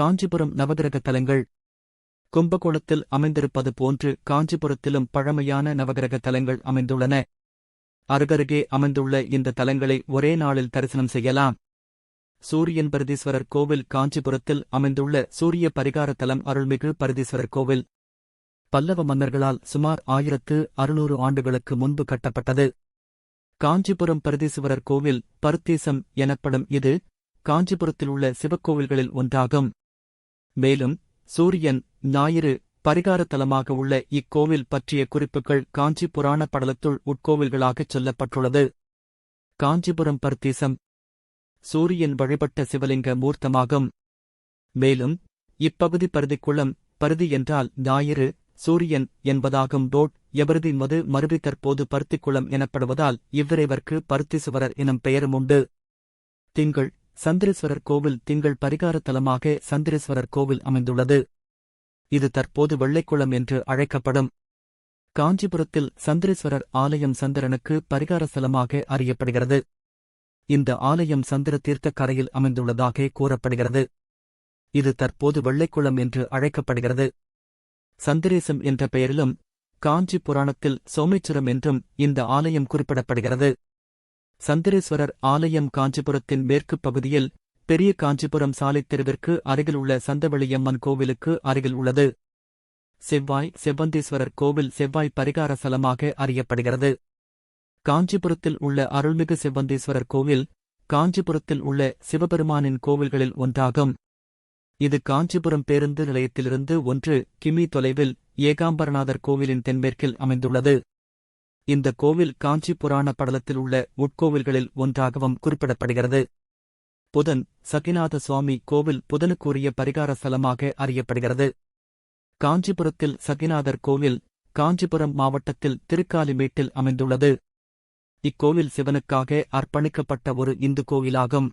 காஞ்சிபுரம் நவகிரக தலங்கள். கும்பகோணத்தில் அமைந்திருப்பது போன்று காஞ்சிபுரத்திலும் பழமையான நவகிரக தலங்கள் அமைந்துள்ளன. அருகருகே அமைந்துள்ள இந்த தலங்களை ஒரே நாளில் தரிசனம் செய்யலாம். சூரியன் பரதீஸ்வரர் கோவில் காஞ்சிபுரத்தில் அமைந்துள்ள சூரிய பரிகார தலம் அருள்மிகு பரதீஸ்வரர் கோவில். பல்லவ மன்னர்களால் சுமார் ஆயிரத்து அறுநூறு ஆண்டுகளுக்கு முன்பு கட்டப்பட்டது. காஞ்சிபுரம் பரதீசுவரர் கோவில் பருத்தீசம் எனப்படும் இது காஞ்சிபுரத்தில் உள்ள சிவக்கோவில்களில் ஒன்றாகும். மேலும் சூரியன் ஞாயிறு பரிகாரத்தலமாக உள்ள இக்கோவில் பற்றிய குறிப்புகள் காஞ்சி புராண படலத்துள் உட்கோவில்களாகச் சொல்லப்பட்டுள்ளது. காஞ்சிபுரம் பர்த்தீசம் சூரியன் வழிபட்ட சிவலிங்க மூர்த்தமாகும். மேலும் இப்பகுதி பருதிக்குளம் பருதி என்றால் ஞாயிறு சூரியன் என்பதாகும். டோட் எபருதி மது மருவி தற்போது பருத்திக்குளம் எனப்படுவதால் இவ்விரைவர்க்கு பருத்திசுவரர் எனும் பெயரும் உண்டு. திங்கள் சந்திரேஸ்வரர் கோவில் திங்கள் பரிகார தலமாக சந்திரேஸ்வரர் கோவில் அமைந்துள்ளது. இது தற்போது வெள்ளைக்குளம் என்று அழைக்கப்படும். காஞ்சிபுரத்தில் சந்திரேஸ்வரர் ஆலயம் சந்திரனுக்கு பரிகார ஸ்தலமாக அறியப்படுகிறது. இந்த ஆலயம் சந்திர தீர்த்த கரையில் அமைந்துள்ளதாக கூறப்படுகிறது. இது தற்போது வெள்ளைக்குளம் என்று அழைக்கப்படுகிறது. சந்திரேசம் என்ற பெயரிலும் காஞ்சி புராணத்தில் சோமேச்சுரம் என்றும் இந்த ஆலயம் குறிப்பிடப்படுகிறது. சந்திரேஸ்வரர் ஆலயம் காஞ்சிபுரத்தின் மேற்குப் பகுதியில் பெரிய காஞ்சிபுரம் சாலைத் தெருவிற்கு அருகிலுள்ள சந்தவெளியம்மன் கோவிலுக்கு அருகில் உள்ளது. செவ்வாய் செவ்வந்தீஸ்வரர் கோவில் செவ்வாய் பரிகார ஸ்தலமாக அறியப்படுகிறது. காஞ்சிபுரத்தில் உள்ள அருள்மிகு செவ்வந்தீஸ்வரர் கோவில் காஞ்சிபுரத்தில் உள்ள சிவபெருமானின் கோவில்களில் ஒன்றாகும். இது காஞ்சிபுரம் பேருந்து நிலையத்திலிருந்து ஒன்று கிமி தொலைவில் ஏகாம்பரநாதர் கோவிலின் தென்மேற்கில் அமைந்துள்ளது. இந்த கோவில் காஞ்சி புராண படலத்தில் உள்ள உட்கோவில்களில் ஒன்றாகவும் குறிப்பிடப்படுகிறது. புதன் சகிநாத சுவாமி கோவில் புதனுக்குரிய பரிகார ஸ்தலமாக அறியப்படுகிறது. காஞ்சிபுரத்தில் சகிநாதர் கோவில் காஞ்சிபுரம் மாவட்டத்தில் திருக்காலிமேட்டில் அமைந்துள்ளது. இக்கோவில் சிவனுக்காக அர்ப்பணிக்கப்பட்ட ஒரு இந்து கோவிலாகும்.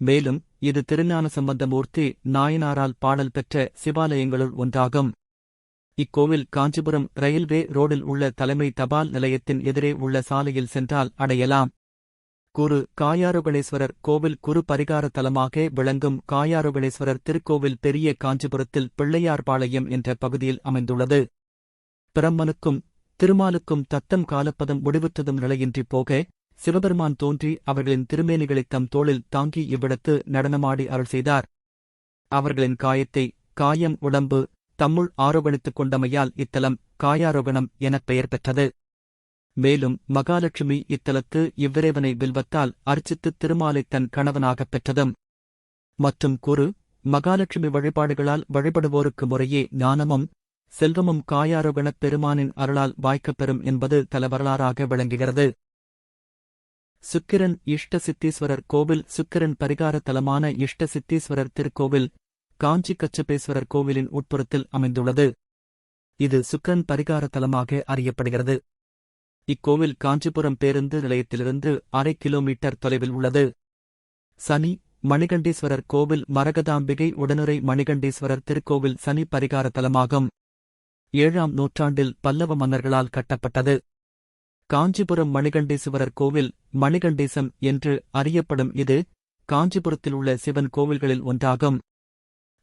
மேலும் இது திருஞான சம்பந்தமூர்த்தி நாயனாரால் பாடல் பெற்ற சிவாலயங்களுள் ஒன்றாகும். இக்கோவில் காஞ்சிபுரம் ரயில்வே ரோடில் உள்ள தலைமை தபால் நிலையத்தின் எதிரே உள்ள சாலையில் சென்றால் அடையலாம். குரு காயாரோகணேஸ்வரர் கோவில் குரு பரிகார தலமாக விளங்கும் காயாரோகணேஸ்வரர் திருக்கோவில் பெரிய காஞ்சிபுரத்தில் பிள்ளையார்பாளையம் என்ற பகுதியில் அமைந்துள்ளது. பிரம்மனுக்கும் திருமாலுக்கும் தத்தம் காலப்பதம் முடிவுற்றதும் நிலையின்றி போக சிவபெருமான் தோன்றி அவர்களின் திருமேனிகளைத் தம் தோளில் தாங்கி இவ்விடத்து நடனமாடி அருள் செய்தார். அவர்களின் காயத்தை காயம் உடம்பு தம்முள் ஆரோகணித்துக் கொண்டமையால் இத்தலம் காயாரோகணம் எனப் பெயர் பெற்றது. மேலும் மகாலட்சுமி இத்தலத்து இவ்விரைவனை வில்வத்தால் அர்ச்சித்து திருமாலைத் தன் கணவனாகப் பெற்றதும். மற்றும் குரு மகாலட்சுமி வழிபாடுகளால் வழிபடுவோருக்கு முறையே ஞானமும் செல்வமும் காயாரோகணப் பெருமானின் அருளால் வாய்க்கப்பெறும் என்பது தலவரலாறாக விளங்குகிறது. சுக்கிரன் இஷ்ட சித்தீஸ்வரர் கோவில் சுக்கிரன் பரிகார தலமான இஷ்ட சித்தீஸ்வரர் திருக்கோவில் காஞ்சி கச்சபேஸ்வரர் கோவிலின் உட்புறத்தில் அமைந்துள்ளது. இது சுக்கரன் பரிகார தலமாக அறியப்படுகிறது. இக்கோவில் காஞ்சிபுரம் பேருந்து நிலையத்திலிருந்து அரை கிலோமீட்டர் தொலைவில் உள்ளது. சனி மணிகண்டீஸ்வரர் கோவில் மரகதாம்பிகை உடனுரை மணிகண்டீஸ்வரர் திருக்கோவில் சனி பரிகார தலமாகும். ஏழாம் நூற்றாண்டில் பல்லவ மன்னர்களால் கட்டப்பட்டது. காஞ்சிபுரம் மணிகண்டேசுவரர் கோவில் மணிகண்டேசம் என்று அறியப்படும் இது காஞ்சிபுரத்தில் உள்ள சிவன் கோவில்களில் ஒன்றாகும்.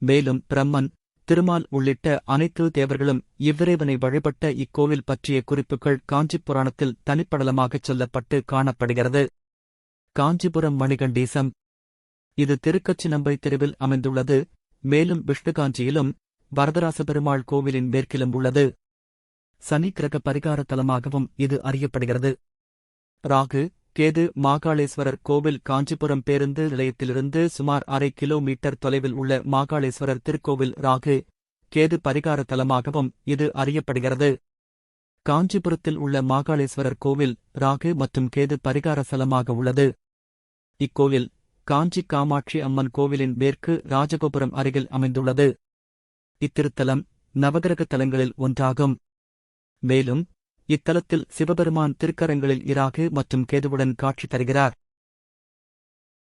மேலும் பிரம்மன் திருமால் உள்ளிட்ட அனைத்து தேவர்களும் இவ்விரைவனை வழிபட்ட இக்கோவில் பற்றிய குறிப்புகள் காஞ்சிப் புராணத்தில் தனிப்படலமாகச் சொல்லப்பட்டு காணப்படுகிறது. காஞ்சிபுரம் மணிகண்டீசம். இது திருக்கச்சிநம்பை தெருவில் அமைந்துள்ளது. மேலும் விஷ்ணுகாஞ்சியிலும் வரதராச பெருமாள் கோவிலின் மேற்கிலும் உள்ளது. சனி கிரக பரிகார தலமாகவும் இது அறியப்படுகிறது. ராகு கேது மாகாளேஸ்வரர் கோவில் காஞ்சிபுரம் பேருந்து நிலையத்திலிருந்து சுமார் அரை கிலோமீட்டர் தொலைவில் உள்ள மாகாளேஸ்வரர் திருக்கோவில் ராகு கேது பரிகார தலமாகவும் இது அறியப்படுகிறது. காஞ்சிபுரத்தில் உள்ள மாகாளேஸ்வரர் கோவில் ராகு மற்றும் கேது பரிகார ஸ்தலமாக உள்ளது. இக்கோவில் காஞ்சி காமாட்சி அம்மன் கோவிலின் மேற்கு ராஜகோபுரம் அருகில் அமைந்துள்ளது. இத்திருத்தலம் நவகிரக தலங்களில் ஒன்றாகும். மேலும் இத்தலத்தில் சிவபெருமான் திருக்கரங்களில் இராகு மற்றும் கேதுவுடன் காட்சி தருகிறார்.